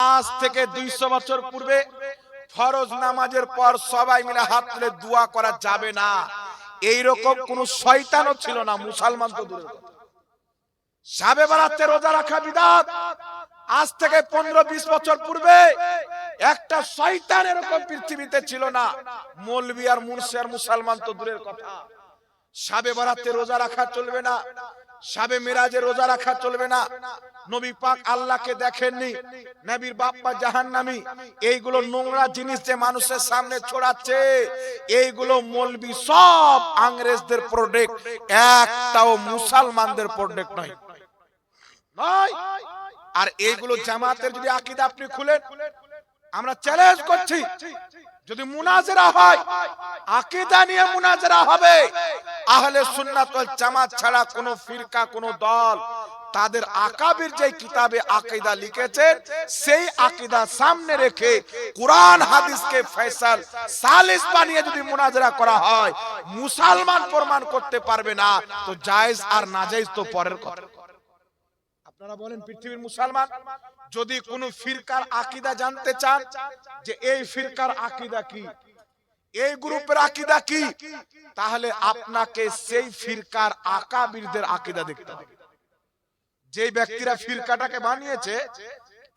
আজ থেকে দুইশো বছর পূর্বে ফরজ নামাজের পর সবাই মিলে হাত তুলে দোয়া করা যাবে না। এইরকম কোন শয়তানও ছিল না, মুসলমান তো কথা। সাবে বারাতে রোজা রাখা বিধান। আজ থেকে পনেরো বিশ বছর পূর্বে একটা শয়তান এরকম পৃথিবীতে ছিল না। মৌলবি আর মুর্শি আর মুসলমান তো দূরের কথা। সাবে বারাতে রোজা রাখা চলবে না, সাবে মিরাজে রোজা রাখা চলবে না। নবী পাক আল্লাহকে দেখেননি, নবীর বাপ্পা জাহান্নামী। এইগুলো নোংরা জিনিস যে মানুষের সামনে ছড়াচ্ছে, এইগুলো মৌলবি সব আংরেজদের প্রোডাক্ট, একটাও মুসলমানদের প্রোডাক্ট নয়। নয়। আর এইগুলো জামাতের যদি আকিদা আপনি খুলেন, আমরা চ্যালেঞ্জ করছি, যদি মুনাজেরা হয়, আকিদা নিয়ে মুনাজেরা হবে, আহলে সুন্নাত ওয়াল জামাত ছাড়া কোন ফিরকা, কোন দল তাদের আকাবির যে কিতাবে আকিদা লিখেছেন সেই আকিদা সামনে রেখে কোরআন, হাদিসকে ফয়সাল, সালিস বানিয়ে যদি মুনাজরা করা হয়, মুসলমান প্রমাণ করতে পারবে না, তো জায়েজ আর নাজায়েজ তো পরের কথা। আপনারা বলেন পৃথিবীর মুসলমান, যদি কোন ফিরকার আকিদা জানতে চান যে এই ফিরকার আকিদা কি, এই গ্রুপের আকিদা কি, তাহলে আপনাকে সেই ফিরকার আকাবিরদের আকিদা দেখতে হবে। যে ব্যক্তিরা ফিরকাটাকে বানিয়েছে,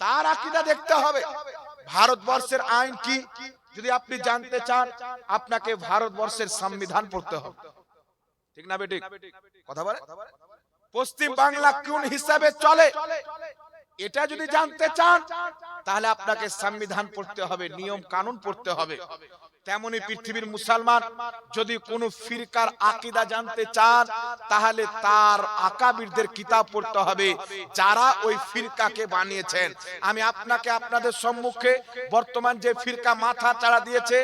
তার আকিদা দেখতে হবে। ভারতবর্ষের আইন কি? যদি আপনি জানতে চান, আপনাকে ভারতবর্ষের সংবিধান পড়তে হবে। ঠিক না বেটি কথা বলে? পশ্চিম বাংলা কোন হিসাবে চলে? এটা যদি জানতে চান তাহলে আপনাকে সংবিধান পড়তে হবে নিয়ম কানুন পড়তে হবে। তেমনি পৃথিবীর মুসলমান যদি কোন ফিরকার আকিদা জানতে চান তাহলে তার আকাবিরদের কিতাব পড়তে হবে যারা ওই ফিরকাকে বানিয়েছেন। আমি আপনাকে আপনাদের সম্মুখে বর্তমান যে ফিরকা মাথা চাড়া দিয়েছে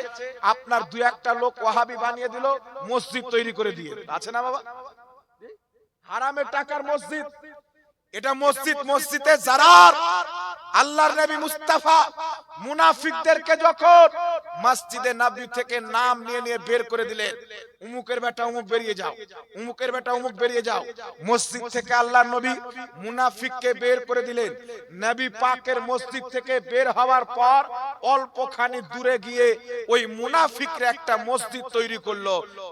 আপনার দু একটা লোক ওয়াহাবি বানিয়ে দিল মসজিদ তৈরি করে দিয়ে। আছে না বাবা? হারামের টাকার মসজিদ। এটা মসজিদ মসজিদে জারার আল্লাহর নবী মুস্তাফা মুনাফিকদেরকে যখন মসজিদে নবী থেকে নাম নিয়ে নিয়ে বের করে দিলেন উমুকের বেটা উমুক বেরিয়ে যাও, উমুকের বেটা উমুক বেরিয়ে যাও, মসজিদ থেকে আল্লাহর নবী মুনাফিককে বের করে দিলেন। নবী পাকের মসজিদ থেকে বের হওয়ার পর অল্পখানি দূরে গিয়ে ওই মুনাফিকরা একটা মসজিদ তৈরি করল।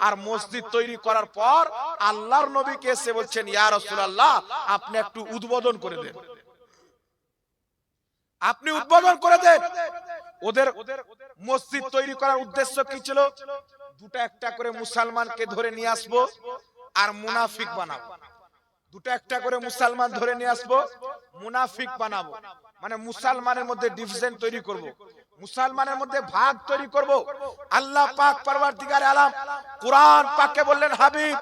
আর মসজিদ তৈরি করার পর আল্লাহর নবীকে এসে বলছেন, ইয়া রাসূলুল্লাহ, আপনি একটু উদ্বোধন করে দেন। আপনি উদ্বোধন করে দেন ওদের মসজিদ তৈরি করার উদ্দেশ্য কি ছিল? দুটো একটা করে মুসলমানকে ধরে নিয়ে আসব আর মুনাফিক বানাবো। দুটো একটা করে মুসলমান ধরে নিয়ে আসব মুনাফিক বানাবো। মানে মুসলমানের মধ্যে ডিভিশন তৈরি করব। মুসলমানের মধ্যে ভাগ তৈরি করব। আল্লাহ পাক পরবর্তীকার আলাম। কোরআন পাককে বললেন হাবিব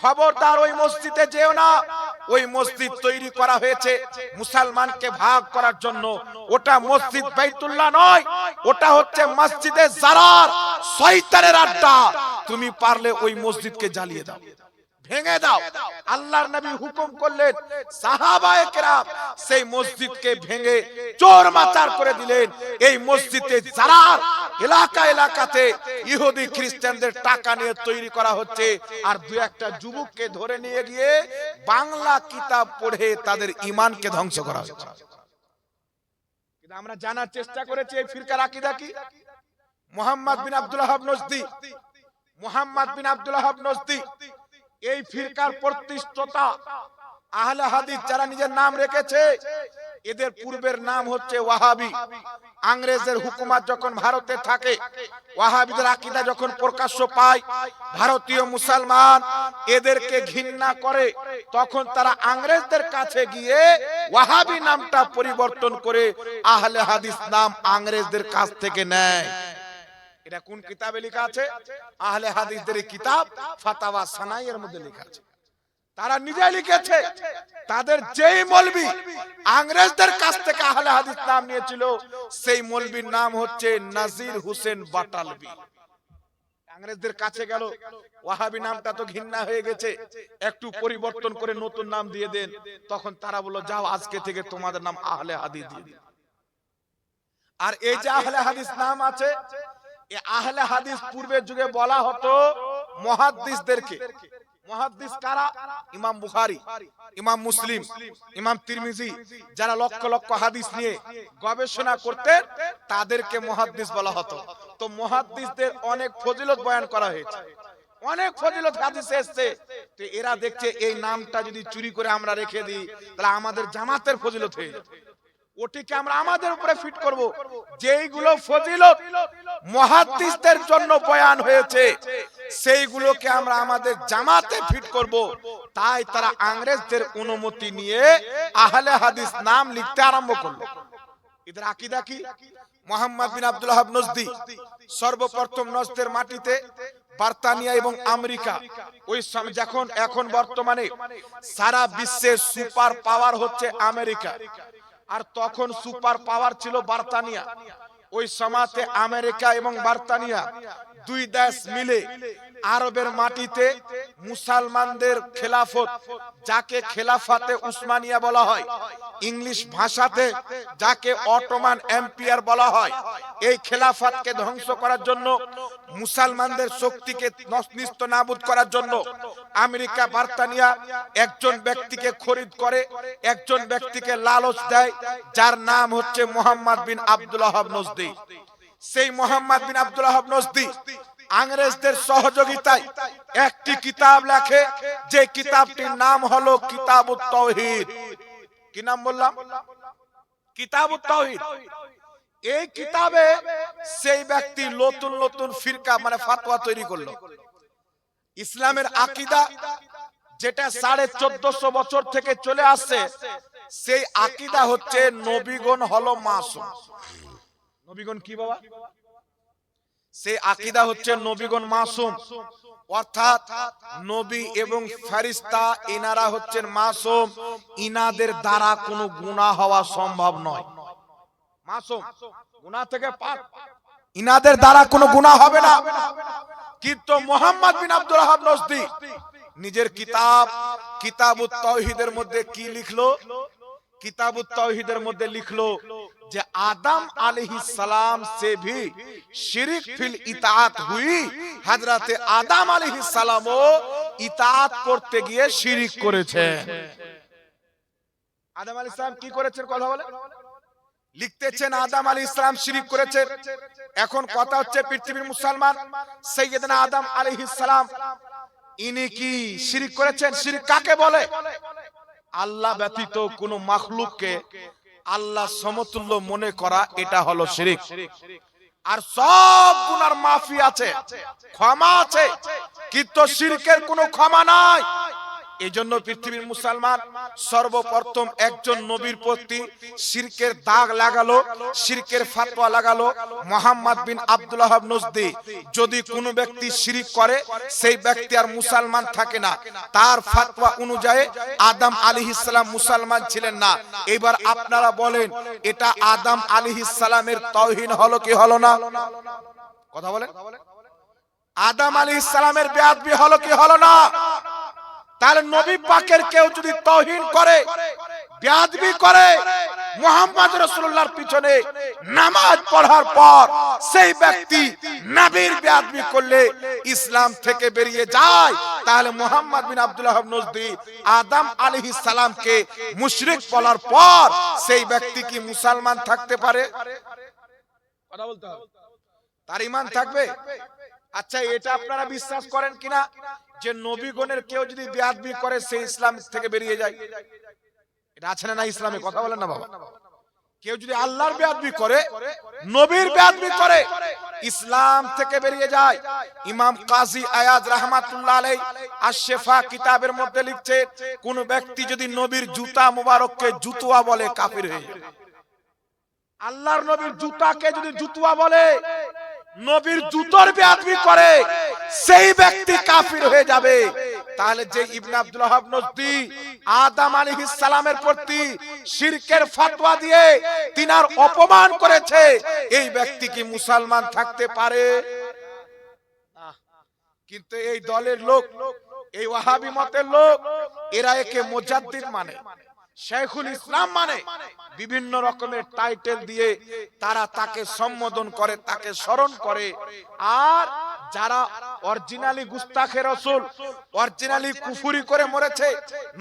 খবরদার ওই মসজিদে যেও না। ওই মসজিদ তৈরি করা হয়েছে মুসলমানকে ভাগ করার জন্য। ওটা মসজিদ বাইতুল্লাহ নয়, ওটা হচ্ছে মসজিদে জারার শয়তানের আড্ডা। তুমি পারলে ওই মসজিদকে জ্বালিয়ে দাও, ভেঙে দাও। আল্লাহর নবী হুকুম করলেন, সাহাবায়ে কেরাম সেই মসজিদকে ভেঙে চোর মাচার করে দিলেন। এই মসজিদে যারা এলাকা এলাকাতে ইহুদি খ্রিস্টানদের টাকা নিয়ে তৈরি করা হচ্ছে। আর দু একটা যুবককে ধরে নিয়ে গিয়ে বাংলা কিতাব পড়ে তাদের ইমানকে ধ্বংস করা হচ্ছে। আমরা জানার চেষ্টা করেছি এই ফিরকার আকিদা কি? Muhammad bin Abdul Wahab Najdi. Muhammad bin Abdul Wahab Najdi. এই ফিরকার প্রতিষ্ঠাতা আহলে হাদিস যারা নিজের নাম রেখেছে, এদের পূর্বের নাম হচ্ছে ওয়াহাবি। আংরেজের যখন ভারতে থাকে, ওয়াহাবিদের আকিদা যখন প্রকাশ্য পায়, ভারতীয় মুসলমান এদেরকে ঘৃণা করে, তখন তারা আংরেজদের কাছে গিয়ে ওয়াহাবি নামটা পরিবর্তন করে আহলে হাদিস নাম আংরেজদের কাছ থেকে নেয়। এটা কোন কিতাবে লেখা আছে? আহলে হাদিসদের কিতাব ফাতাওয়া সানাইয়ের মধ্যে লেখা আছে। তারা নিজে লিখেছে, তাদের যেই মলবি আংরেজদের কাছ থেকে আহলে হাদিস নাম নিয়েছিল, সেই মলবির নাম হচ্ছে নাজির হোসেন বাটালবি। আংরেজদের কাছে গেল, ওয়াহাবি নামটা তো ঘৃণা হয়ে গেছে, একটু পরিবর্তন করে নতুন নাম দিয়ে দেন, তখন তারা বলল, যাও আজকে থেকে তোমাদের নাম আহলে হাদিস দিয়ে দিন। আর এই যে আহলে হাদিস নাম আছে, এ আহলে হাদিস পূর্বের যুগে বলা হতো মহাদ্দিসদেরকে। কারা? ইমাম বুখারী, ইমাম মুসলিম, ইমাম তিরমিজি, যারা লক্ষ লক্ষ হাদিস নিয়ে গবেষণা করতেন তাদেরকে মুহাদ্দিস বলা হতো। তো মুহাদ্দিসদের অনেক ফজিলত বয়ান করা হয়েছে। অনেক ফজিলত হাদিসে এসেছে। তো এরা দেখছে এই নামটা যদি চুরি করে আমরা রেখে দিই, তাহলে আমাদের জামাতের ফজিলত হয়ে যাবে। ওটিকে আমরা আমাদের উপরে ফিট করব। যেইগুলো ফজিলত মুহাদ্দিসদের জন্য বয়ান হয়েছে, সেইগুলোকে আমরা আমাদের জামাতে ফিট করব। তাই তারা আংরেজদের অনুমতি নিয়ে আহলে হাদিস নাম লিখতে আরম্ভ করল। এদের আকীদা কি? মোহাম্মদ বিন আব্দুল ওয়াহাব নজদি, সর্বপ্রথম নজদের মাটিতে বার্তানিয়া এবং আমেরিকা। ওই সময় যখন, এখন বর্তমানে সারা বিশ্বের সুপার পাওয়ার হচ্ছে আমেরিকা। আর তখন সুপার পাওয়ার ছিল বার্তানিয়া। ওই সমাজে আমেরিকা এবং বার্তানিয়া দুই দেশ মিলে আরবের মাটিতে মুসলমানদের খেলাফত, যাকে খেলাফাতে উসমানিয়া বলা হয়, ইংলিশ ভাষাতে যাকে অটোমান এম্পিয়ার বলা হয়, এই খেলাফাতকে ধ্বংস করার জন্য, মুসলমানদের শক্তিকে নিস্ত নাবুদ করার জন্য, আমেরিকা বার্তানিয়া একজন ব্যক্তিকে খরিদ করে, একজন ব্যক্তিকে লালচ দেয়, যার নাম হচ্ছে মোহাম্মদ বিন আব্দুল ওয়াহাব নজদি। সেই মোহাম্মদ বিন আব্দুল ওয়াহাব নজদি ইংরেজদের সহযোগিতায় একটি কিতাব লেখে, যে কিতাবটির নাম হলো কিতাব তাওহীদ। কি নাম বললাম? তাওহীদ। এই কিতাবে সেই ব্যক্তি নতুন নতুন ফিরকা মানে ফাতোয়া তৈরি করল। ইসলামের আকিদা যেটা সাড়ে চোদ্দশো বছর থেকে চলে আসছে, সেই আকিদা হচ্ছে নবীগণ হলো মাসুম। নবীগণ কি বাবা? সেই আকিদা হচ্ছে নবীগণ মাসুম। অর্থাৎ নবী এবং ফেরেশতা ইনারা হচ্ছেন মাসুম। ইনাদের দ্বারা কোনো গুনাহ হওয়া সম্ভব নয়। মাসুম গুনাহ থেকে পাক ইনাদের দ্বারা কোনো গুনাহ হবে না। কিন্তু মোহাম্মদ বিন আব্দুল ওয়াহাব নজদি নিজের কিতাব কিতাবুত তাওহীদের মধ্যে কি লিখলো? কিতাবুত তাওহীদের মধ্যে লিখলো যে আদম আলহি সালাম সে শিরিক ফিল ইতাত হুই। হাজরাতে আদম আলহি ও ইতাত করতে গিয়ে শিরিক করেছেন আদম আলী সালাম কি করেছেন কথা বলে লিখতেছেন আদম আলী ইসলাম শিরিক করেছেন এখন কথা হচ্ছে পৃথিবীর মুসলমান সৈয়দনা আদম আলী ইসলাম ইনি কি শিরিক করেছেন? শিরিক কাকে বলে? আল্লাহ ব্যতীত কোন মাখলুককে আল্লাহ সমতুল্য মনে করা, এটা হলো শিরিক। আর সব গুনার মাফি আছে, ক্ষমা আছে, কিন্তু শিরকের কোনো ক্ষমা নাই। এই জন্য পৃথিবীর মুসলমান সর্বপ্রথম একজন নবীর প্রতি শিরকের দাগ লাগালো, শিরকের ফাতোয়া লাগালো মোহাম্মদ বিন আব্দুল ওয়াহাব নজদি। যদি কোনো ব্যক্তি শিরিক করে, সেই ব্যক্তি আর মুসলমান থাকে না। তার ফাতোয়া অনুযায়ী আদম আলাইহিস সালাম মুসলমান ছিলেন না। এবার আপনারা বলেন, এটা আদম আলাইহিস সালামের তাওহীন হলো কি হলো না? কথা বলেন। আদম আলাইহিস সালামের বেয়াদবি হলো কি হলো না? তাহলে নবী পাকের কেউ যদি তহিন করে, বেয়াদবি করে, মোহাম্মদ রসুল্লাহর পিছনে নামাজ পড়ার পর সেই ব্যক্তি নবীর বেয়াদবি করলে ইসলাম থেকে বেরিয়ে যায়, তাহলে মোহাম্মদ বিন আব্দুল্লাহ নজদি আদম আলাইহিস সালামকে মুশরিক বলার পর সেই ব্যক্তি কি মুসলমান থাকতে পারে? কথা বলতে হবে। তার ইমান থাকবে? আচ্ছা এটা আপনারা বিশ্বাস করেন কিনা? যে নবীগণের কেউ যদি বেয়াদবি করে, সে ইসলাম থেকে বেরিয়ে যায়। এটা আছে না ইসলামে? কথা বলেন না বাবা। কেউ যদি আল্লাহর বেয়াদবি করে, নবীর বেয়াদবি করে, ইসলাম থেকে বেরিয়ে যায়। ইমাম কাজী আয়াজ রাহমাতুল্লাহ আলাই আশ-শিফা কিতাবের মধ্যে লিখছে, কোন ব্যক্তি যদি নবীর জুতা মুবারককে জুতুয়া বলে, কাফির হয়ে আল্লাহর নবীর জুতাকে যদি জুতুয়া বলে নবীর জুতোর বেয়াদবি করে, সেই ব্যক্তি কাফির হয়ে যাবে। তাহলে যে ইবনে আব্দুল ওয়াহাব নজদি, আদম আলাইহিস সালামের প্রতি শিরকের ফতোয়া দিয়ে তিনার অপমান করেছে, এই ব্যক্তি কি মুসলমান থাকতে পারে? কিন্তু এই দলের লোক, এই ওয়াহাবি মতের লোক, এরা একে মুজাদ্দিদ মানে। শেখুল ইসলাম মানে বিভিন্ন রকমের টাইটেল দিয়ে তারা তাকে সম্বোধন করে তাকে স্মরণ করে। আর যারা অরিজিনালি গুস্তাখে রসুল, অরিজিনালি কুফুরি করে মরেছে,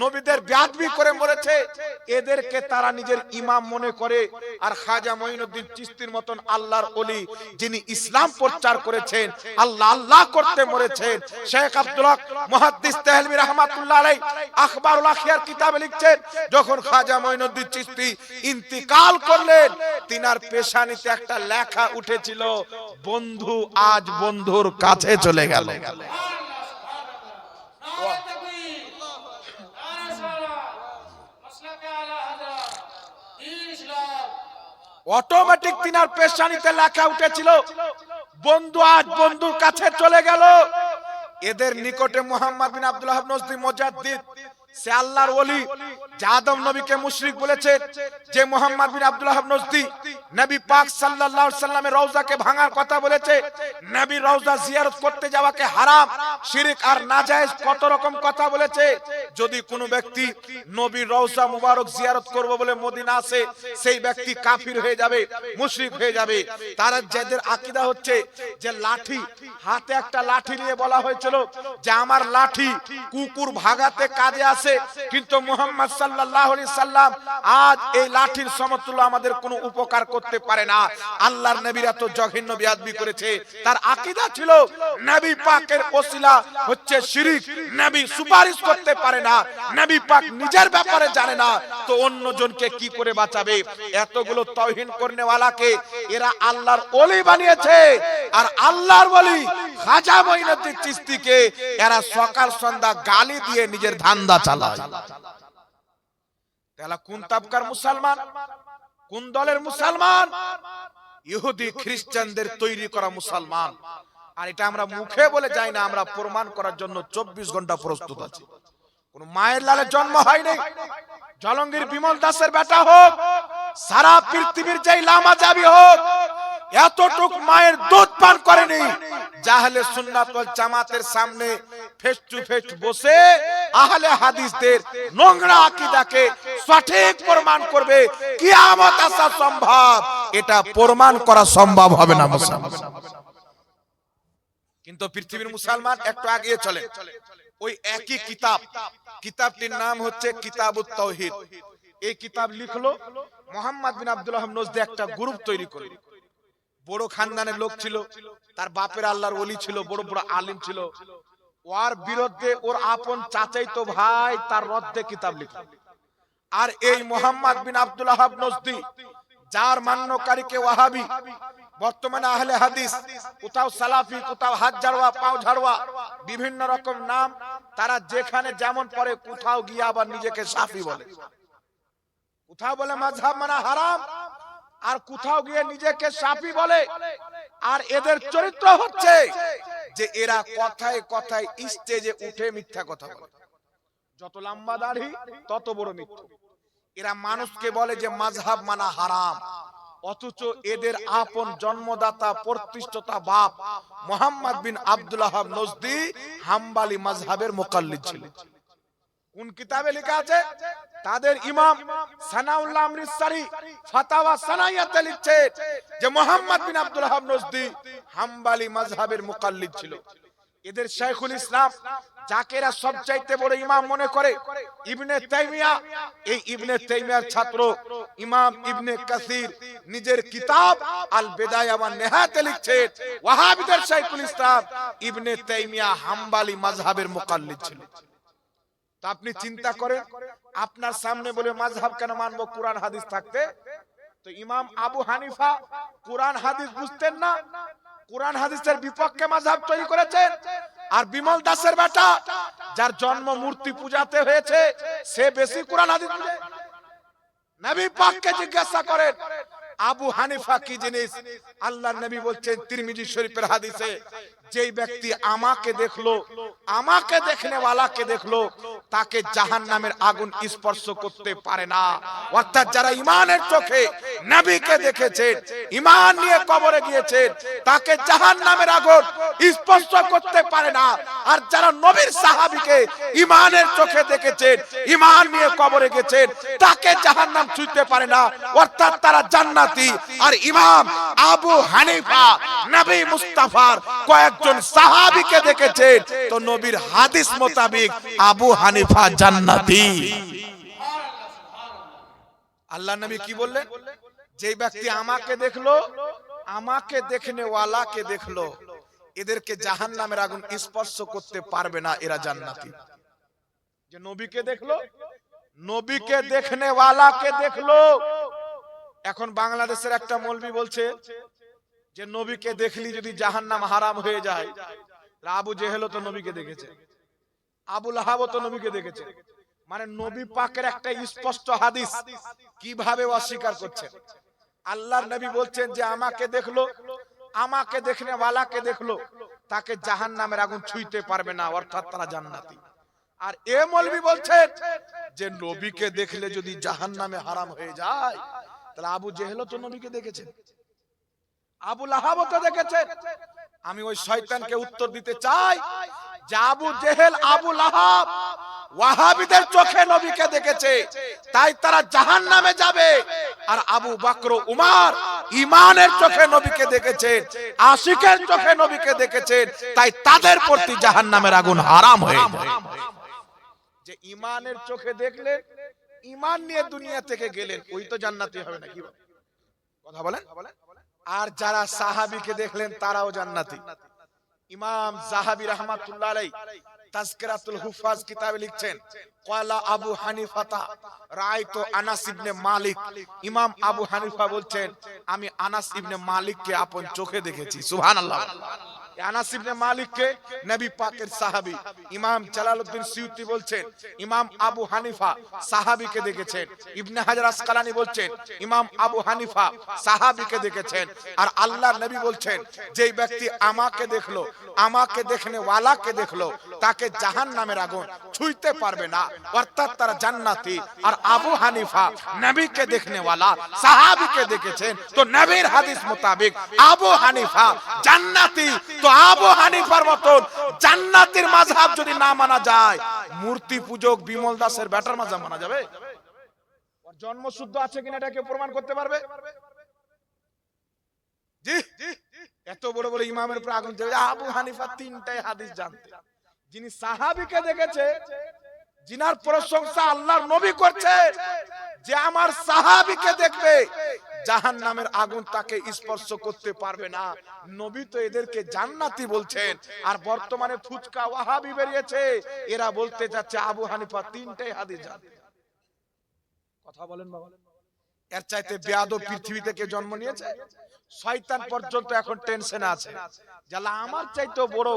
নবীদের ব্যাদবি করে মরেছে, এদেরকে তারা নিজের ইমাম মনে করে। আর খাজা মঈনুদ্দিন চিস্তির মতন আল্লাহর অলি যিনি ইসলাম প্রচার করেছেন, আল্লাহ আল্লাহ করতে মরেছেন। শেখ আব্দুল হক মুহাদ্দিস তাহলভী রাহমাতুল্লাহ আলাইহি আখবারুল আখিয়ার কিতাবে লিখছেন, যখন খাজা মঈনুদ্দিন চিস্তি ইন্তিকাল করলেন, তিনার পেশানিতে একটা লেখা উঠেছিল, বন্ধু আজ বন্ধুর কাছে চলে গেল। অটোমেটিক তিনার পেশানিতে লেখা উঠেছিল, বন্ধু আজ বন্ধুর কাছে চলে গেল। এদের নিকটে মোহাম্মদ বিন আব্দুল্লাহ নজদি মোজাদ্দিদ, সে আল্লাহর ওলি, যে আদম নবীকে মুশরিক বলেছে, যে মোহাম্মদ বিন আব্দুল্লাহ নজদি নবী পাক সাল্লাল্লাহু সাল্লামের রওজাকে ভাঙার কথা বলেছে। নবী রওজা জিয়ারত করতে যাওয়াকে হারাম, শিরক আর নাজায়েজ কত রকম কথা বলেছে। যদি কোনো ব্যক্তি নবীর রওজা মুবারক জিয়ারত করব বলে মদিনা আসে, সেই ব্যক্তি কাফির হয়ে যাবে, মুশরিক হয়ে যাবে। তারা যাদের আকীদা হচ্ছে যে লাঠি, হাতে একটা লাঠি নিয়ে বলা হয়েছিল যে আমার লাঠি কুকুর ভাগাতে কাজে আসে, কিন্তু মুহাম্মদ সাল্লাল্লাহু আলাইহি সাল্লাম আজ এই লাঠির সমতুল্য আমাদের কোনো উপকার করতে পারে না। আল্লাহর নবীরা তো জঘন্য বিয়াদবি করেছে। তার আকীদা ছিল, নবী পাকের ওসিলা হচ্ছে শিরিক। নবী সুপারিশ করতে পারে না। নবী পাক নিজের ব্যাপারে জানে না। তো অন্যজনকে কি করে বাঁচাবে? এতগুলো তৌহিন করনেওয়ালাকে এরা আল্লাহর ওলি বানিয়েছে। আর আল্লাহর ওলি খাজা মঈনুদ্দিন চিস্তিকে এরা সকাল সন্ধ্যা গালি দিয়ে নিজের ধান্দা চালায়। তাহলে কোন তাবকার মুসলমান? কোন দলের মুসলমান? ইহুদি খ্রিস্টানদের তৈরি করা মুসলমান। আর এটা আমরা মুখে বলে যাই না, আমরা প্রমাণ করার জন্য চব্বিশ ঘণ্টা প্রস্তুত আছি। কোন মায়ের লালে জন্ম হয়নি। জলঙ্গির বিমল দাসের বেটা হোক, সারা পৃথিবীর যেই লামা যাবি হোক এতটুক মায়ের দুধ পান করেনি। জাহলে সুন্নাত জামাতের সামনে ফেস টু ফেস বসে আহলে হাদিসদের নোংরা সঠিক প্রমাণ করবে। কিয়ামত আসা সম্ভব। এটা প্রমাণ করা সম্ভব হবে না, মুসলমান। কিন্তু পৃথিবীর মুসলমান একটু আগিয়ে চলে। ওই একই কিতাব। কিতাবটির নাম হচ্ছে কিতাবুত তাওহীদ। এই কিতাব লিখলো মোহাম্মদ বিন আব্দুল্লাহ নজদে একটা গ্রুপ তৈরি করল। বড় খানদানের লোক ছিল, তার বাপের আল্লাহর ওলি ছিল, বড় বড় আলিম ছিল। ওর বিরুদ্ধে ওর আপন চাচাই তো ভাই তার রদ্দে কিতাব লিখল আর এই মোহাম্মদ বিন আব্দুল্লাহ নজদি, যার মান্যকারীকে ওয়াহাবি, বর্তমানে আহলে হাদিস, কোথাও সালাফি, কোথাও হাত ঝাড়ুয়া, পাও ঝাড়ুয়া, বিভিন্ন রকম নাম, তারা যেখানে যেমন পরে কোথাও গিয়ে আবার নিজেকে সাফি বলে। কোথাও বলে মাঝহাব মানা হারাম। আর কোথাও গিয়ে নিজেকে সাফি বলে। আর এদের চরিত্র হচ্ছে যে এরা কথায় কথায় স্টেজে উঠে মিথ্যা কথা বলে। যত লম্বা দাড়ি তত বড় মিথ্যা। এরা মানুষকে বলে যে মাঝহাব মানা হারাম। অথচ এদের আপন জন্মদাতা প্রতিষ্ঠতা বাপ মোহাম্মদ বিন আব্দুল্লাহ নজদি হাম্বালি মাযহাবের মুকাল্লিদ ছিলেন কোন কিতাবে লেখা আছে তাদের ইমাম সানাউল্লাহ আমৃতসারি ফাতাওয়া সানাইয়াতে লিখছে যে মোহাম্মদ বিন আব্দুল্লাহ নজদি হাম্বালি মাযহাবের মুকাল্লিদ ছিল এদের শাইখুল ইসলাম সবচাইতে বড় ইমাম মনে করে ইবনে তাইমিয়া এই ইবনে তাইমিয়ার ছাত্র ইমাম ইবনে কাসির নিজের কিতাব আল বেদায়া ওয়ান নেহাতে লিখছে ওয়াহাবিদের শাইখুল ইসলাম ইবনে তাইমিয়া হাম্বালি মাযহাবের মুকাল্লিদ ছিল তা আপনি চিন্তা করেন আপনার সামনে বলে মাযহাব কেন মানবো? কোরআন হাদিস থাকতে। তো ইমাম আবু হানিফা কোরআন হাদিস বুঝতেন না। কোরআন হাদিসের বিপক্ষে মাযহাব তৈরি করেছেন। আর বিমল দাসের বেটা যার জন্ম মূর্তি পূজাতে হয়েছে সে বেশি কোরআন হাদিস বুঝে। নবী পাককে জিজ্ঞাসা করেন আবু হানিফা কি জিনিস? আল্লাহ নবী বলছেন তিরমিজি শরীফের হাদিসে, যেই ব্যক্তি আমাকে দেখল, আমাকে দেখনে ওয়ালাকে দেখল, তাকে জাহান্নামের আগুন স্পর্শ করতে পারে না। অর্থাৎ যারা ইমানের চোখে নবীকে দেখেছেন ইমান নিয়ে কবরে গিয়েছেন, তাকে জাহান্নামের আগুন স্পর্শ করতে পারে না। আর যারা নবীর সাহাবীকে ইমানের চোখে দেখেছেন ইমান নিয়ে কবরে গেছেন, তাকে জাহান নাম ছুঁতে পারে না। অর্থাৎ তারা জান্নাত জান্নাতি আর ইমাম আবু হানিফা, নবী মুস্তাফার কয়েকজন সাহাবীকে দেখেছেন। তো নবীর হাদিস মোতাবেক আবু হানিফা জান্নাতি। আল্লাহ নবী কি বললেন? যেই ব্যক্তি আমাকে দেখল, আমাকে দেখনে ওয়ালাকে দেখল, এদেরকে জাহান্নামের আগুন স্পর্শ করতে পারবে না, এরা জান্নাতি। যে নবীকে দেখল, নবীকে দেখনে ওয়ালাকে দেখল এখন বাংলাদেশের একটা মলবি বলছে যে, নবীকে দেখলি যদি জাহান্নাম হারাম হয়ে যায় আবু জেহেলও তো নবীকে দেখেছে আবুল আহাবও তো নবীকে দেখেছে। মানে নবী পাকের একটা স্পষ্ট হাদিস কীভাবে অস্বীকার করছেন আল্লাহর নবী বলছেন যে, আমাকে দেখল, আমাকে দেখনে ওয়ালাকে দেখল, তাকে জাহান্নামের আগুন ছুঁইতে পারবে না, অর্থাৎ তারা জান্নাতি। আর এ মলবি বলছেন যে, নবীকে দেখলে যদি জাহান্নামে হারাম হয়ে যায় তাহলে আবু জেহেলও তো নবীকে দেখেছেন। আবু লাহাবও তো দেখেছেন। আমি ওই শয়তানকে উত্তর দিতে চাই যে আবু জেহেল, আবু লাহাব ওয়াহাবিদের চোখে নবীকে দেখেছে। তাই তারা জাহান নামে যাবে। আর আবু বকর, উমার ইমানের চোখে নবীকে আশিকের চোখে নবীকে দেখেছেন তাই তাদের প্রতি জাহান নামের আগুন হারাম হয়ে যে ইমানের চোখে দেখলে ইমান নিয়ে দুনিয়া থেকে গেলেন ওই তো জান্নাতি হবে না কি? কথা বলেন? আর যারা সাহাবিকে দেখলেন তারাও জান্নাতি। ইমাম জাহাবি রহমাতুল্লাহ আলাই তাজকিরাতুল হুফাজ কিতাবে লিখছেন ক্বালা আবু হানিফাতা রাআইতু আনাস ইবনে মালিক। ইমাম আবু হানিফা বলছেন আমি আনাস ইবনে মালিককে আপন চোখে দেখেছি। সুবহানাল্লাহ। আনাস ইবনে মালিককে নবী পাকের সাহাবী ইমাম জালালউদ্দিন সিউতি বলছেন, ইমাম আবু হানিফা সাহাবীকে দেখেছেন, ইবনে হাজার আসকালানি বলছেন, ইমাম আবু হানিফা সাহাবীকে দেখেছেন, আর আল্লাহর নবী বলছেন, যেই ব্যক্তি আমাকে দেখল, আমাকে দেখনে ওয়ালাকে দেখল তাকে জাহান নামের আগুন ছুঁইতে পারবে না। অর্থাৎ তারা জান্নাতি। আর আবু হানিফা নবীকে দেখনে ওয়ালা সাহাবীকে দেখেছেন। তো নবীর হাদিস মোতাবেক আবু হানিফা জান্নাতি। তো আবু হানিফার মতন জান্নাতের মাযহাব যদি না মানা যায়, মূর্তি পূজক বিমল দাসের ব্যাটার মাযহাব মানা যাবে? জন্ম শুদ্ধ আছে কিনা এটাকে প্রমাণ করতে পারবে? জি এত বড় বড় ইমামের উপর আগুন আবু হানিফা তিনটাই হাদিস জানতে। যিনি সাহাবীকে দেখেছে জিনার প্রশংসা আল্লাহর নবী করছে, যে আমার সাহাবীকে দেখবে জাহান নামের আগুন তাকে স্পর্শ করতে পারবে না। নবী তো এদেরকে জান্নাতি বলছেন, আর বর্তমানে ফুচকা ওয়াহাবি বেরিয়েছে। এরা বলতে যাচ্ছে, আবু হানিফা তিনটাই হাদিস জানতে কথা বলেন বাবা। এর চাইতে বেয়াদব পৃথিবী থেকে জন্ম নিয়েছে, শয়তান পর্যন্ত এখন টেনশনে আছে। যালা আমার চাইতে বড়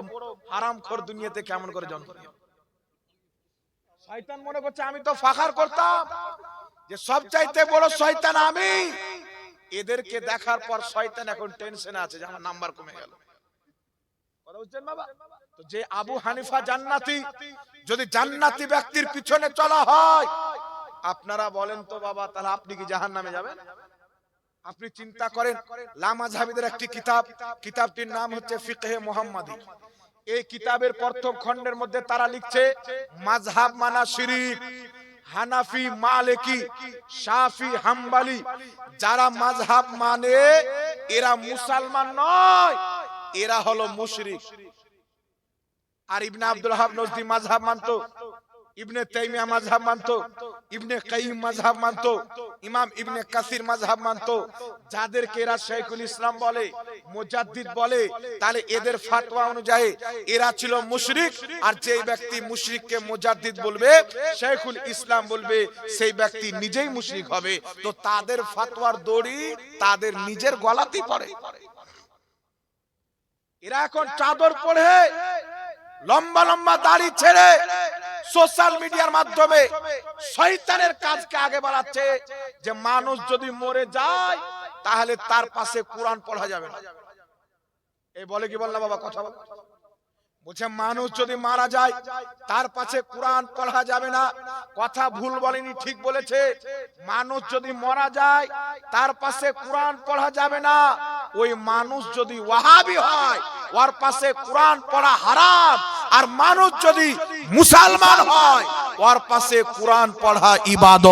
হারামখোর দুনিয়াতে কেমন করে জন্ম শয়তান মনে করছে আমি তো ফাখার করতাম যে সব চাইতে বড় শয়তান আমি। এদেরকে দেখার পর শয়তান এখন টেনশনে আছে যে আমার নাম্বার কমে গেল। কথা বুঝছেন বাবা? তো যে আবু হানিফা জান্নাতি যদি জান্নাতি ব্যক্তির পিছনে চলা হয় আপনারা বলেন তো বাবা তাহলে আপনি কি জাহান নামে যাবেন? আপনি চিন্তা করেন লামাজহাবিদের একটি কিতাব। কিতাবটির নাম হচ্ছে ফিকহে মোহাম্মদী। এই কিতাবের প্রথম খণ্ডের মধ্যে তারা লিখছে মাযহাব মানা শিরিক হানাফি মালিকি শাফি হাম্বালি। যারা মাযহাব মানে এরা মুসলমান নয় এরা হলো মুশরিক। আর ইবনে আব্দুল হাব নজদি মাযহাব মানতো। ইবনে তাইমিয়া মাযহাব মানতো, ইবনে কাইম মাযহাব মানতো, ইমাম ইবনে কাসির মাযহাব মানতো। যাদেরকে এরা শেখুল ইসলাম বলে, মুজাদ্দিদ বলে, তাহলে এদের ফতোয়া অনুযায়ী এরা ছিল মুশরিক, আর যেই ব্যক্তি মুশরিককে মুজাদ্দিদ বলবে শেখুল ইসলাম বলবে, সেই ব্যক্তি নিজেই মুশরিক হবে। তো তাদের ফতোয়ার দড়ি তাদের নিজের গলাতেই পড়ে। এরা এখন চাদর পড়ে লম্বা লম্বা দাড়ি ছেড়ে সোশ্যাল মিডিয়ার মাধ্যমে শয়তানের কাজকে আগে বাড়াচ্ছে যে মানুষ যদি মরে যায়, তাহলে তার পাশে কোরআন পড়া যাবে না। এই বলে কি বললাম বাবা কথা বল। বলছে, মানুষ যদি মারা যায়, তার পাশে কোরআন পড়া যাবে না। কথা ভুল বলেনি, ঠিক বলেছে। মানুষ যদি মারা যায়, তার পাশে কোরআন পড়া যাবে না। ওই মানুষ যদি ওয়াহাবি হয়, ওর পাশে কোরআন পড়া হারাম। আর মানুষ যদি মুসলমান হয়, ওর পাশে কোরআন পড়া ইবাদ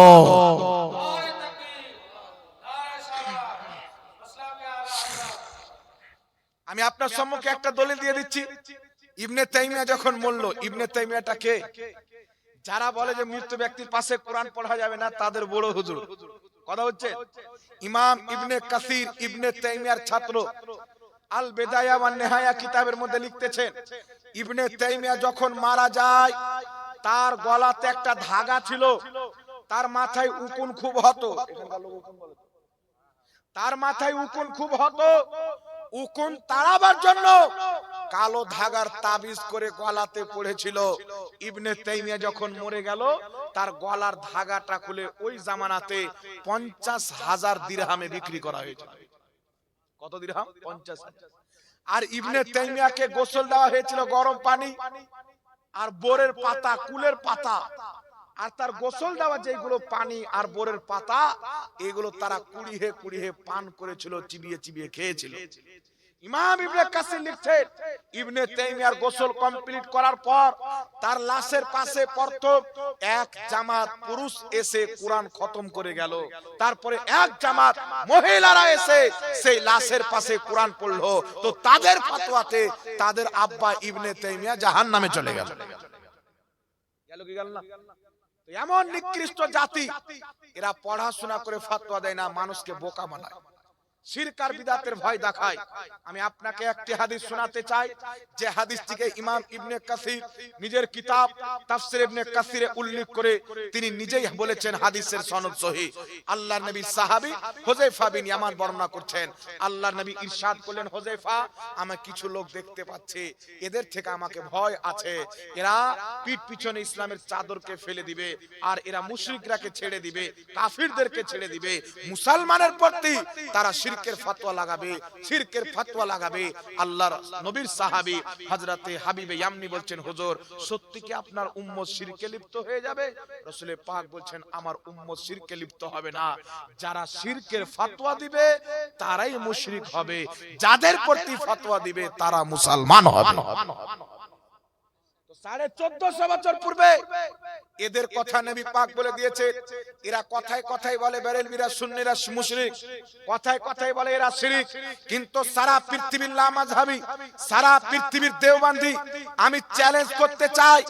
আমি আপনার সম্মুখে একটা দলিল দিয়ে দিচ্ছি। ইবনে তাইমিয়া যখন মরল ইবনে তাইমিয়াটা কে যারা বলে যে মৃত্যু ব্যক্তির পাশে কোরআন পড়া যাবে না, তাদের বড় হুজুর। কথা হচ্ছে? ইমাম ইবনে কাসির, ইবনে তাইমিয়ার ছাত্র আল বেদায়া ওয়ান নেহায়া কিতাবের মধ্যে লিখতেছেন ইবনে তাইমিয়া যখন মারা যায়, তার গলাতে একটা ধাগা ছিল, তার মাথায় উকুন খুব হতো। তার মাথায় উকুন খুব হতো। উকুন তাড়াবার জন্য কালো ধাগার তাবিজ করে গলাতে পড়েছিল। ইবনে তাইমিয়া যখন মরে গেল, তার গলার ধাগাটা খুলে ওই জামানাতে পঞ্চাশ হাজার দিরহামে বিক্রি করা হয়েছিল কত দিরহাম? পঞ্চাশ হাজার। আর ইবনে তাইমিয়াকে গোসল দেওয়া হয়েছিল গরম পানি আর বোরের পাতা কুলের পাতা। আর তার গোসল দেওয়া যেগুলো পানি আর বোরের পাতা এগুলো তারা কুড়িয়ে কুড়িয়ে পান করেছিল চিবিয়ে চিবিয়ে খেয়েছিল। ইমাম ইবনে কাসির লিখছেন, ইবনে তাইমিয়ার গোসল কমপ্লিট করার পর তার লাশের পাশে এক জামাত পুরুষ এসে কোরআন খতম করে গেল। তারপরে এক জামাত মহিলারা এসে সেই লাশের পাশে কোরআন পড়ল। তো তাদের ফতোয়াতে তাদের আব্বা ইবনে তাইমিয়া জাহান্নামে চলে গেল। গেল কি গেল না? এমন নিকৃষ্ট জাতি, এরা পড়াশোনা করে ফাতোয়া দেয় না, মানুষকে বোকা বানায়। শিরকার বিদাতের ভয় দেখায় আমি আপনাকে একটি হাদিস শোনাতে চাই যে হাদিসটিকে ইমাম ইবনে কাসির নিজের কিতাব তাফসির ইবনে কাসিরে উল্লেখ করে তিনি নিজেই বলেছেন হাদিসের সনদ সহিহ আল্লাহর নবী সাহাবী হুযায়ফা বিন ইয়ামান বর্ণনা করছেন। আল্লাহর নবী ইরশাদ করলেন হুযায়ফা আমি কিছু লোক দেখতে পাচ্ছি। এদের থেকে আমাকে ভয় আছে। এরা পিঠ পিছনে ইসলামের চাদরকে ফেলে দিবে আর এরা মুশরিকরাকে ছেড়ে দিবে কাফিরদেরকে ছেড়ে দিবে। মুসলমানের প্রতি তারা শিরকের ফতোয়া লাগাবে, শিরকের ফতোয়া লাগাবে। আল্লাহর নবীর সাহাবী হযরতে হাবিবে ইয়ামনি বলছেন, হুজুর, সত্যি কি আপনার উম্মত শিরকে লিপ্ত হয়ে যাবে? রাসূলে পাক বলছেন, আমার উম্মত শিরকে লিপ্ত হবে না। যারা শিরকের ফতোয়া দিবে, তারাই মুশরিক হবে। যাদের প্রতি ফতোয়া দিবে, তারা মুসলমান হবে। সাড়ে চোদ্দশো বছর পূর্বে এদের কথা নবী পাক বলে দিয়েছে এরা কথায় কথায় বলে বেরেলবিরা সুন্নিরা মুশরিক। কথায় কথায় বলে এরা শিরিক। কিন্তু সারা পৃথিবীর লামাজহাবি সারা পৃথিবীর দেওবান্ধি আমি চ্যালেঞ্জ করতে চাই।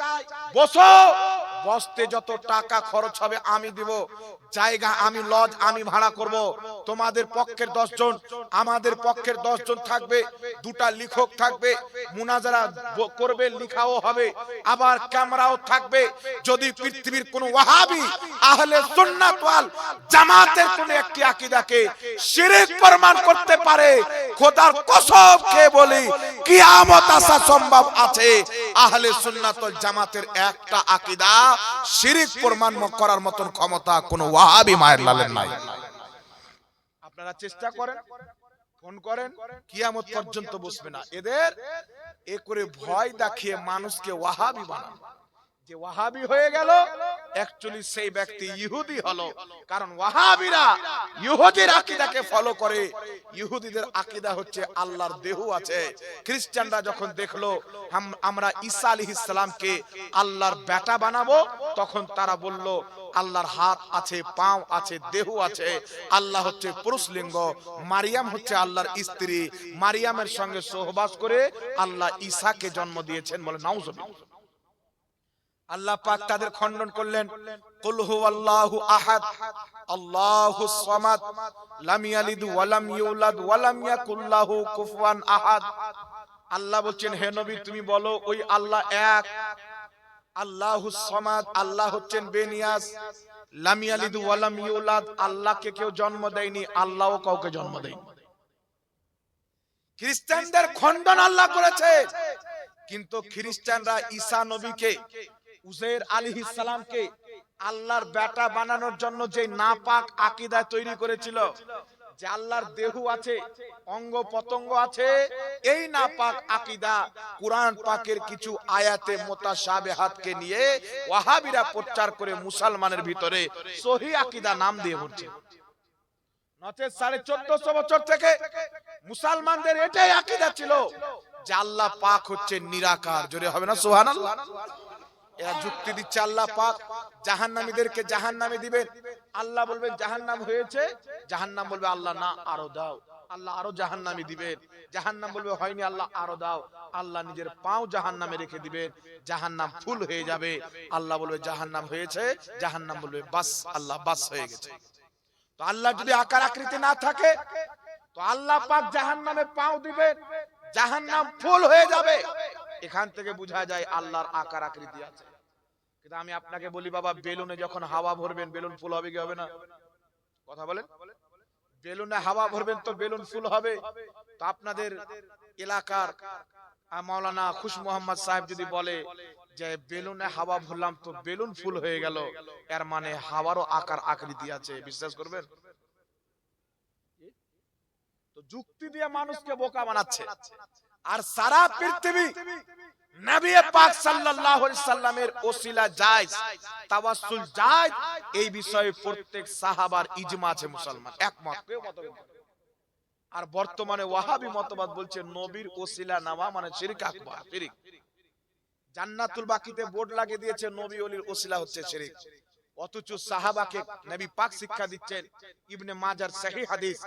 বসো! বসতে যত টাকা খরচ হবে, আমি দিব। জায়গা, আমি লজ, আমি ভাড়া করব। তোমাদের পক্ষের দশজন, আমাদের পক্ষের দশজন থাকবে, দুটা লিখক থাকবে, মুনাজারা করবে, লিখাও হবে, আবার ক্যামেরাও থাকবে। যদি পৃথিবীর কোন ওয়াহাবি, আহলে সুন্নাত ওয়াল জামাতের কোন একটি আকীদাকে শিরক প্রমাণ করতে পারে, খোদার কসম খেয়ে বলি, কিয়ামত আসা সম্ভব আছে। আহলে সুন্নাত ওয়াল জামাতের একটা আকীদা, শিরক প্রমাণ করার মতন ক্ষমতা কোনো ওয়াহাবি মায়ের লালের নাই। আপনারা চেষ্টা করেন, ফোন করেন, কিয়ামত পর্যন্ত বসবে না। এদের এ করে ভয় দেখিয়ে মানুষকে ওয়াহাবি বানানো। যে ওয়াহাবি হয়ে গেল অ্যাকচুয়ালি সেই ব্যক্তি ইহুদি হলো। কারণ ওয়াহাবিরা ইহুদির আকীদাকে ফলো করে। ইহুদিদের আকীদা হচ্ছে আল্লাহর দেহ আছে। খ্রিস্টানরা যখন দেখল আমরা ঈসা আলাইহিস সালামকে আল্লাহর বেটা বানাবো, তখন তারা বলল, আল্লাহর হাত আছে, পাও আছে, দেহ আছে। আল্লাহ হচ্ছে পুরুষ লিঙ্গ, মারিয়াম হচ্ছে আল্লাহর স্ত্রী। মারিয়ামের সঙ্গে সহবাস করে আল্লাহ ঈসাকে জন্ম দিয়েছেন বলে নাউজুবিল্লাহ। আল্লাহ পাক তাদের খণ্ডন করলেন, কুল হুয়াল্লাহু আহাদ আল্লাহুস সামাদ, লাম ইয়ালিদ ওয়া লাম ইউলাদ ওয়া লাম ইয়াকুল লাহু কুফুয়ান আহাদ। আল্লাহ বলছেন, হে নবী, তুমি বলো, ওই আল্লাহ এক আল্লাহুস সামাদ, আল্লাহ হচ্ছেন বেনিয়াস লাম ইয়ালিদ ওয়া লাম ইউলাদ, আল্লাহকে কেউ জন্ম দেয়নি, আল্লাহও কাউকে জন্ম দেয়নি। খ্রিস্টানদের খণ্ডন আল্লাহ করেছে, কিন্তু খ্রিস্টানরা ঈসা নবীকে উজের আলাইহিস সালামকে আল্লাহর বেটা বানানোর জন্য যে নাপাক আকীদা তৈরি করেছিল, যে আল্লাহর দেহ আছে, অঙ্গ পতঙ্গ আছে, এই নাপাক আকীদা কোরআন পাকের কিছু আয়াতে মোতাসাবেহাতকে নিয়ে ওয়াহাবিরা প্রচার করে মুসলমানের ভিতরে সহি আকিদা নাম দিয়ে বলছে নচেত সাড়ে চোদ্দশো বছর থেকে মুসলমানদের এটাই আকীদা ছিল যে আল্লাহ পাক হচ্ছে নিরাকার। জোরে হবে না সুবহানাল্লাহ? এরা যুক্তি দিচ্ছে, আল্লাহ পাক জাহান্নামীদেরকে জাহান্নামে দিবেন। আল্লাহ বলবেন, জাহান্নাম হয়েছে। জাহান্নাম বলবে, আল্লাহ না, আরও দাও। আল্লাহ আরও জাহান্নামি দিবেন। জাহান্নাম বলবে, হয়নি, আল্লাহ, আরও দাও। আল্লাহ নিজের পাও জাহান্নামে রেখে দিবেন। জাহান্নাম ফুল হয়ে যাবে। আল্লাহ বলবে, জাহান্নাম হয়েছে। জাহান্নাম বলবে, বাস, আল্লাহ, বাস হয়ে গেছে। তো আল্লাহ যদি আকার আকৃতি না থাকে, তো আল্লাহ পাক জাহান্নামে পাও দিবেন। জাহান্নাম ফুল হয়ে যাবে। এখান থেকে বোঝা যায় আল্লাহর আকার আকৃতি আছে। কিন্তু আমি আপনাকে বলি, বাবা, বেলুনে যখন হাওয়া ভরবেন, বেলুন ফুল হবে কি হবে না? কথা বলেন? বেলুনে হাওয়া ভরবেন তো বেলুন ফুল হবে। তো আপনাদের এলাকার মাওলানা খুশ মোহাম্মদ সাহেব যদি বলে যে বেলুনে হাওয়া ভরলাম তো বেলুন ফুল হয়ে গেল, এর মানে হাওয়ারও আকার আকৃতি আছে। বিশ্বাস করবেন? যুক্তি দিয়ে মানুষকে বোকা বানাচ্ছে। আর সারা পৃথিবী নবী পাক সাল্লাল্লাহু আলাইহি সাল্লামের ওসিলা জায়েজ, তাওয়াসসুল জায়েজ, এই বিষয়ে প্রত্যেক সাহাবার ইজমা আছে মুসলমান, একমত। আর বর্তমানে ওয়াহাবি মতবাদ বলছে, নবীর ওসিলা নামা মানে শিরক আকবার, শিরক। জান্নাতুল বাকিতে বোর্ড লাগিয়ে দিয়েছে, নবী ওলির ওসিলা হচ্ছে শিরক। অথচ সাহাবাকে নবী পাক শিক্ষা দিচ্ছেন। ইবনে মাজার হাদিস।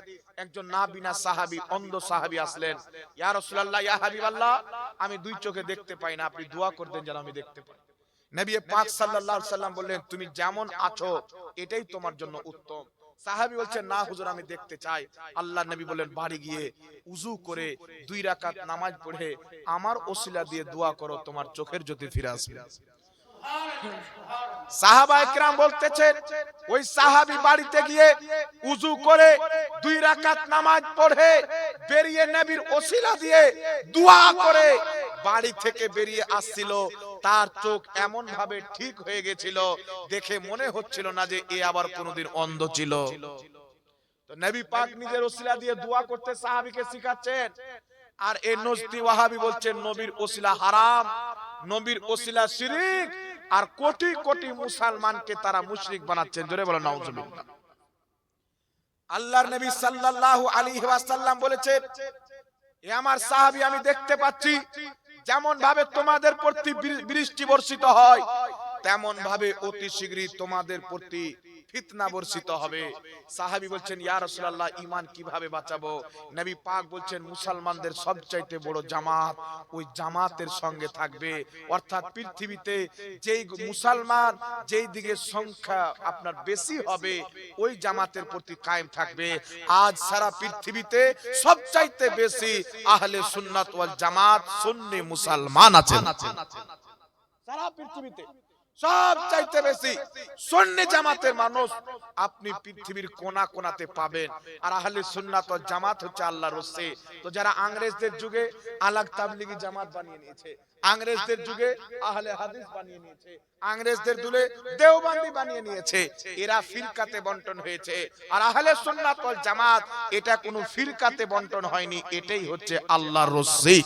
একজন নাবিনা সাহাবী, অন্ধ সাহাবী আসলেন। ইয়া রাসূলুল্লাহ, ইয়া হাবিবাল্লাহ, আমি দুই চোখে দেখতে পাই না, আপনি দোয়া করতেন যেন আমি দেখতে পাই। নবী পাক সাল্লাল্লাহু আলাইহি সাল্লাম বললেন, তুমি যেমন আছো, এটাই তোমার জন্য উত্তম। সাহাবী বলছেন, না হুজুর, আমি দেখতে চাই। আল্লাহ নবী বলেন বাড়ি গিয়ে উজু করে দুই রাকাত নামাজ পড়ে আমার ওসিলা দিয়ে দোয়া করো, তোমার চোখের জ্যোতি ফিরে আসবে। সাহাবা একরাম বলতেছেন, ওই সাহাবী বাড়িতে গিয়ে উজু করে দুই রাকাত নামাজ পড়ে, বেরিয়ে নবীর ওসিলা দিয়ে দোয়া করে বাড়ি থেকে বেরিয়ে আসছিল। তার চোখ এমন ভাবে ঠিক হয়ে গেছিল, দেখে মনে হচ্ছিল না যে এ আবার কোনোদিন অন্ধ ছিল। তো নবী পাক নিজের ওসিলা দিয়ে দোয়া করতে সাহাবীকে শিখাচ্ছেন। আর এই নজদি ওয়াহাবি বলছেন, নবীর ওসিলা হারাম, নবীর ওসিলা শিরিক আর কোটি কোটি মুসলমানকে তারা মুশরিক বানাচ্ছেন। জোরে বলেন নাউজুবিল্লাহ। আল্লাহর নবী সাল্লাল্লাহু আলাইহি ওয়াসাল্লাম বলেছেন, এ আমার সাহাবী, আমি দেখতে পাচ্ছি যেমন ভাবে তোমাদের প্রতি বৃষ্টি বর্ষিত হয় তেমন ভাবে অতি শীঘ্রই তোমাদের প্রতি ফিতনা বর্ষিত হবে। সাহাবী বলছেন, ইয়া রাসূলুল্লাহ, ঈমান কীভাবে বাঁচাবো? নবী পাক বলছেন, মুসলমানদের সবচাইতে বড় জামাত ওই জামাতের সঙ্গে থাকবে। অর্থাৎ পৃথিবীতে যেই মুসলমান যেই দিকে সংখ্যা আপনার বেশি হবে, ওই জামাতের প্রতি কায়েম থাকবে। আজ সারা পৃথিবীতে সবচাইতে বেশি আহলে সুন্নাত ওয়াল জামাত সুন্নি মুসলমান আছেন। সারা পৃথিবীতে। সব চাইতে বেশি সুন্নি জামাতের মানুষ আপনি পৃথিবীর কোনা কোনাতে পাবেন। আর আহলে সুন্নাত জামাত হচ্ছে আল্লাহর রসে তো যারা ইংরেজদের যুগে আলাগ তাবলিগি জামাত বানিয়ে নিয়েছে। ইংরেজদের যুগে আহলে হাদিস বানিয়ে নিয়েছে। ইংরেজদের দুলে দেওবন্দি বানিয়ে নিয়েছে। এরা ফিরকাতে বন্টন হয়েছে। আর আহলে সুন্নাত ওয়াল জামাত এটা কোনো ফিরকাতে বন্টন হয়নি। এটাই হচ্ছে আল্লাহর রসে